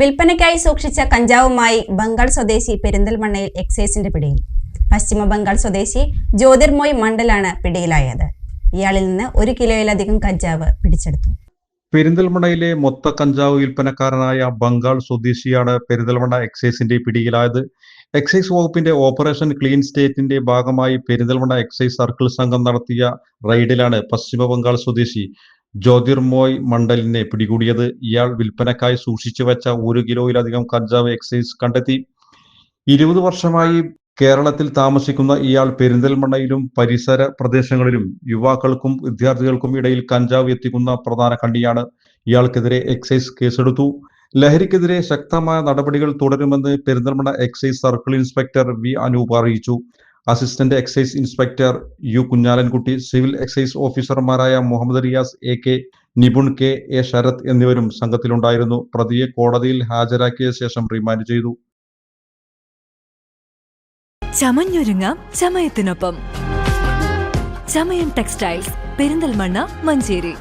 വിൽപ്പനയ്ക്കായി സൂക്ഷിച്ച കഞ്ചാവുമായി ബംഗാൾ സ്വദേശി പെരിന്തൽമണ്ണയിൽ എക്സൈസിന്റെ പിടിയിൽ. പശ്ചിമ ബംഗാൾ സ്വദേശി ജ്യോതിർമോയ് മണ്ഡലാണ് പിടിയിലായത്. ഇയാളിൽ നിന്ന് ഒരു കിലോയിലധികം കഞ്ചാവ് പിടിച്ചെടുത്തു. പെരിന്തൽമണ്ണയിലെ മൊത്ത കഞ്ചാവ് വിൽപ്പനക്കാരനായ ബംഗാൾ സ്വദേശിയാണ് പെരിന്തൽമണ്ണ എക്സൈസിന്റെ പിടിയിലായത്. എക്സൈസ് വകുപ്പിന്റെ ഓപ്പറേഷൻ ക്ലീൻ സ്റ്റേറ്റിന്റെ ഭാഗമായി പെരിന്തൽമണ്ണ എക്സൈസ് സർക്കിൾ സംഘം നടത്തിയ റെയ്ഡിലാണ് പശ്ചിമ ബംഗാൾ സ്വദേശി ജ്യോതിർമോയ് മണ്ഡലിനെ പിടികൂടിയത് ഇയാൾ വിൽപ്പനക്കായി സൂക്ഷിച്ചു വെച്ച ഒരു കിലോയിലധികം കഞ്ചാവ് എക്സൈസ് കണ്ടെത്തി. ഇരുപത് വർഷമായി കേരളത്തിൽ താമസിക്കുന്ന ഇയാൾ പെരിന്തൽമണ്ണയിലും പരിസര പ്രദേശങ്ങളിലും യുവാക്കൾക്കും വിദ്യാർത്ഥികൾക്കും ഇടയിൽ കഞ്ചാവ് എത്തിക്കുന്ന പ്രധാന കണ്ണിയാണ് ഇയാൾക്കെതിരെ എക്സൈസ് കേസെടുത്തു. ലഹരിക്കെതിരെ ശക്തമായ നടപടികൾ തുടരുമെന്ന് Perinthalmanna excise circle inspector V Anoop അറിയിച്ചു. Assistant excise inspector U Kunjalankutty civil excise ഓഫീസർമാരായ Muhammad Riyas A K Nipun K A Sarath എന്നിവരും സംഘത്തിലുണ്ടായിരുന്നു. പ്രതിയെ കോടതിയിൽ ഹാജരാക്കിയ ശേഷം റിമാൻഡ് ചെയ്തു. ചമഞ്ഞൊരുങ്ങാം ചമയത്തിനൊപ്പം. ചമയം ടെക്സ്റ്റൈൽസ് പെരിന്തൽമണ്ണ മഞ്ചേരി.